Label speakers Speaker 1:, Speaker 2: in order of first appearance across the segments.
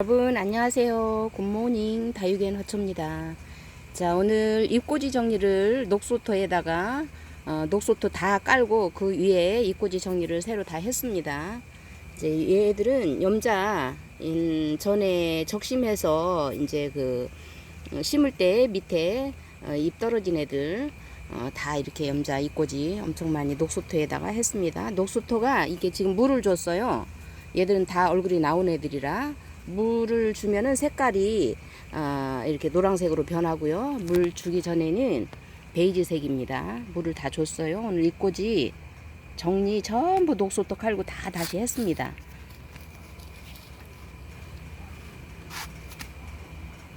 Speaker 1: 여러분 안녕하세요. 굿모닝 다육엔 허초입니다. 자 오늘 잎꽂이 정리를 녹소토에다가 어, 녹소토 다 깔고 그 위에 잎꽂이 정리를 새로 다 했습니다. 이제 얘들은 염자 음, 전에 적심해서 이제 그 어, 심을 때 밑에 어, 잎 떨어진 애들 어, 다 이렇게 염자 잎꽂이 엄청 많이 녹소토에다가 했습니다. 녹소토가 이게 지금 물을 줬어요. 얘들은 다 얼굴이 나온 애들이라 물을 주면은 색깔이 아, 이렇게 노란색으로 변하고요. 물 주기 전에는 베이지색입니다. 물을 다 줬어요. 오늘 잎꽂이 정리 전부 녹소토 칼고 다 다시 했습니다.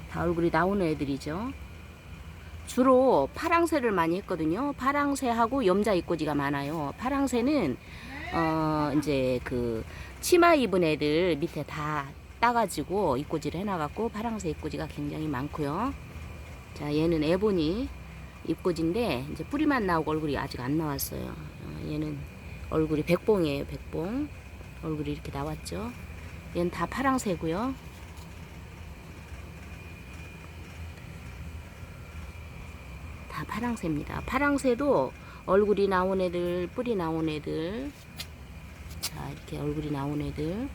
Speaker 1: 다 얼굴이 나오는 애들이죠. 주로 파랑새를 많이 했거든요. 파랑새하고 염자 잎꽂이가 많아요. 파랑새는 어 이제 그 치마 입은 애들 밑에 다 따가지고 입꼬지를 해놔갖고 파랑새 입꼬지가 굉장히 많고요. 자, 얘는 에보니 입꼬지인데 이제 뿌리만 나오고 얼굴이 아직 안 나왔어요. 어, 얘는 얼굴이 백봉이에요, 백봉. 얼굴이 이렇게 나왔죠. 얘는 다 파랑새고요. 다 파랑새입니다. 파랑새도 얼굴이 나온 애들, 뿌리 나온 애들, 자 이렇게 얼굴이 나온 애들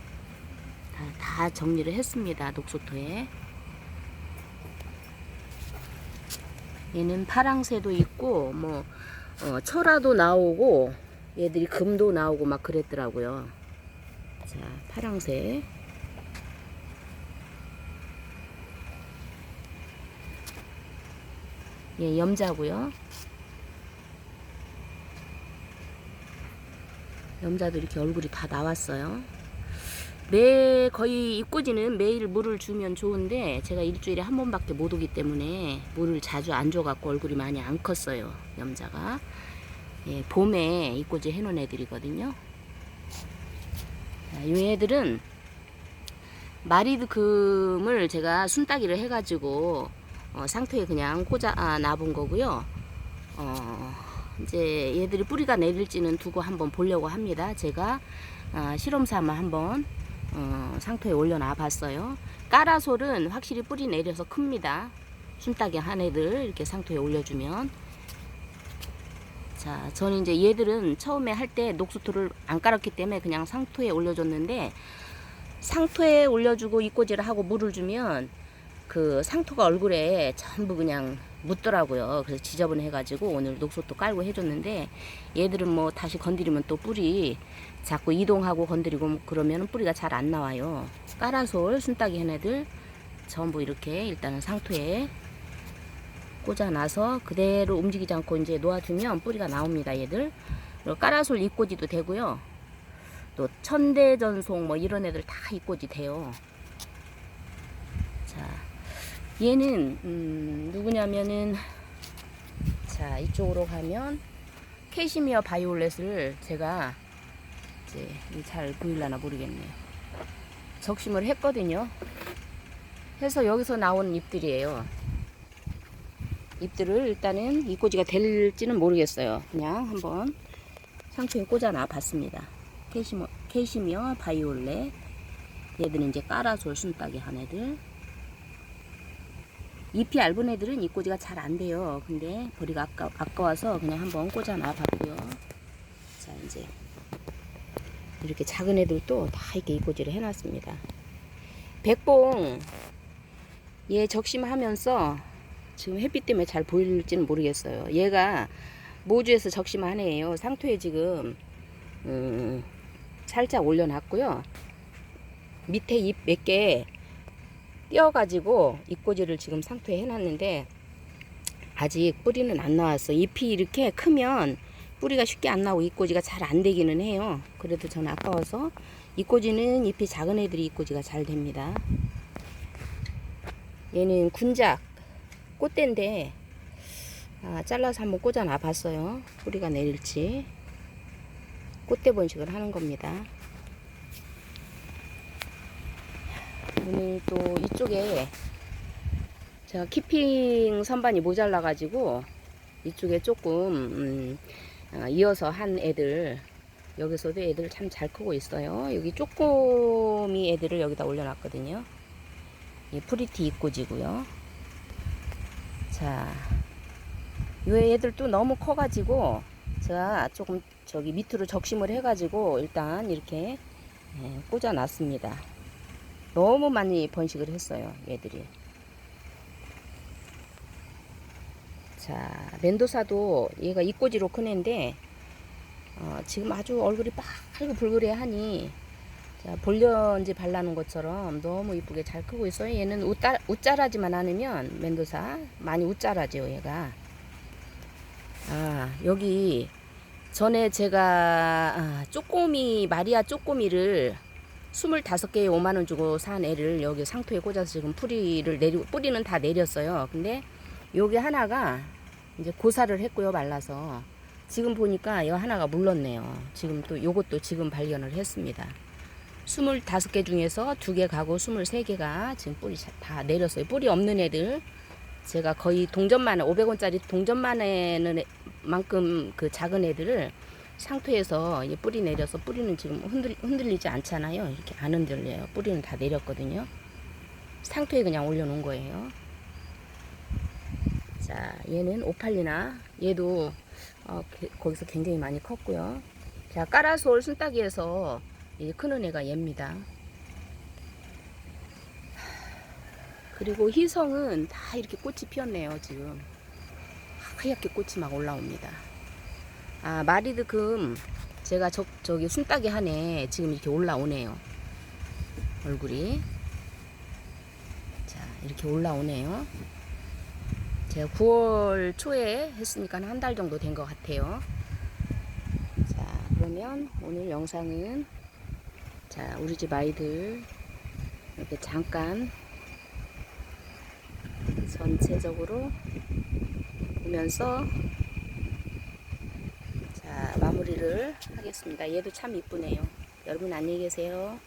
Speaker 1: 다, 다 정리를 했습니다. 녹소토에. 얘는 파랑새도 있고 뭐 어, 철화도 나오고 얘들이 금도 나오고 막 그랬더라고요. 자 파랑새. 얘 염자고요. 염자도 이렇게 얼굴이 다 나왔어요. 매 거의 입꼬지는 매일 물을 주면 좋은데 제가 일주일에 한 번밖에 못 오기 때문에 물을 자주 안 줘갖고 얼굴이 많이 안 컸어요 염자가. 예, 봄에 입꼬지 해놓은 애들이거든요. 자, 이 애들은 마리드 금을 제가 순따기를 해가지고 어, 상토에 그냥 꽂아 아, 놔본 거고요. 어, 이제 얘들이 뿌리가 내릴지는 두고 한번 보려고 합니다. 제가 아, 실험 삼아 한번 어, 상토에 올려놔 봤어요. 까라솔은 확실히 뿌리 내려서 큽니다. 순따기 한 애들 이렇게 상토에 올려주면 자 저는 이제 얘들은 처음에 할 때 녹수토를 안 깔았기 때문에 그냥 상토에 올려줬는데 상토에 올려주고 이꼬지를 하고 물을 주면 그 상토가 얼굴에 전부 그냥 묻더라고요. 그래서 지저분해가지고 오늘 녹소토 깔고 해줬는데 얘들은 뭐 다시 건드리면 또 뿌리 자꾸 이동하고 건드리고 뭐 그러면 뿌리가 잘 안 나와요. 까라솔 순따기 해애들 전부 이렇게 일단은 상토에 꽂아놔서 그대로 움직이지 않고 이제 놓아주면 뿌리가 나옵니다. 얘들 까라솔 입꼬지도 되고요. 또 천대전송 뭐 이런 애들 다 입꼬지 돼요. 자, 얘는 음, 누구냐면은 자 이쪽으로 가면 캐시미어 바이올렛을 제가 이제 잘 보일라나 모르겠네요. 적심을 했거든요. 해서 여기서 나온 잎들이에요. 잎들을 일단은 이 꼬지가 될지는 모르겠어요. 그냥 한번 상추에 꽂아놔 봤습니다. 캐시미어, 캐시미어 바이올렛 얘들은 이제 까라솔 순따기 한 애들 잎이 얇은 애들은 잎꽂이가 잘 안 돼요. 근데 버리가 아까, 아까워서 그냥 한번 꽂아 놔 봤고요. 자, 이제 이렇게 작은 애들도 다 이렇게 잎꽂이를 해놨습니다. 백봉 얘 적심하면서 지금 햇빛 때문에 잘 보일지는 모르겠어요. 얘가 모주에서 적심한 애예요. 상토에 지금 음, 살짝 올려놨고요. 밑에 잎 몇 개 띄어가지고 잎꽂이를 지금 상토에 해놨는데 아직 뿌리는 안 나왔어. 잎이 이렇게 크면 뿌리가 쉽게 안 나오고 잎꽂이가 잘 안 되기는 해요. 그래도 저는 아까워서 잎꽂이는 잎이 작은 애들이 잎꽂이가 잘 됩니다. 얘는 군작 꽃대인데 아, 잘라서 한번 꽂아 놔 봤어요. 뿌리가 내릴지 꽃대 번식을 하는 겁니다. 오늘 또 이쪽에 제가 키핑 선반이 모자라 가지고 이쪽에 조금 음, 아, 이어서 한 애들 여기서도 애들 참 잘 크고 있어요 여기 쪼꼬미 애들을 여기다 올려놨거든요 이 프리티 입고지고요. 자, 요 애들도 너무 커 가지고 제가 조금 저기 밑으로 적심을 해 가지고 일단 이렇게 예, 꽂아 놨습니다. 너무 많이 번식을 했어요, 얘들이. 자, 멘도사도 얘가 이꼬지로 큰 애인데 어, 지금 아주 얼굴이 빨고 불그레하니 자, 볼련지 발라놓은 것처럼 너무 이쁘게 잘 크고 있어요. 얘는 웃자, 웃자라지만 않으면 멘도사 많이 웃자라죠, 얘가. 아, 여기 전에 제가 아, 쪼꼬미 마리아 쪼꼬미를 25개에 5만 원 주고 산 애를 여기 상토에 꽂아서 지금 뿌리를 내리 뿌리는 다 내렸어요. 근데 여기 하나가 이제 고사를 했고요, 말라서. 지금 보니까 이 하나가 물렀네요. 지금 또 요것도 지금 발견을 했습니다. 25개 중에서 2개 가고 23개가 지금 뿌리 자- 다 내렸어요. 뿌리 없는 애들 제가 거의 동전만 500원짜리 동전만에는 만큼 그 작은 애들을 상토에서 이 뿌리 내려서 뿌리는 지금 흔들, 흔들리지 않잖아요. 이렇게 안 흔들려요. 뿌리는 다 내렸거든요. 상토에 그냥 올려놓은 거예요. 자, 얘는 오팔리나. 얘도 어, 게- 거기서 굉장히 많이 컸고요. 자, 까라솔 순따기에서 이 크는 애가 얘입니다. 그리고 희성은 다 이렇게 꽃이 피었네요, 지금. 하얗게 꽃이 막 올라옵니다. 아, 마리드 금 제가 저, 저기 순따기 한에 지금 이렇게 올라오네요. 얼굴이. 자, 이렇게 올라오네요. 제가 9월 초에 했으니까 한 달 정도 된 것 같아요. 자, 그러면 오늘 영상은 자, 우리 집 아이들 이렇게 잠깐 전체적으로 보면서 자, 마무리를 하겠습니다. 얘도 참 이쁘네요. 여러분 안녕히 계세요.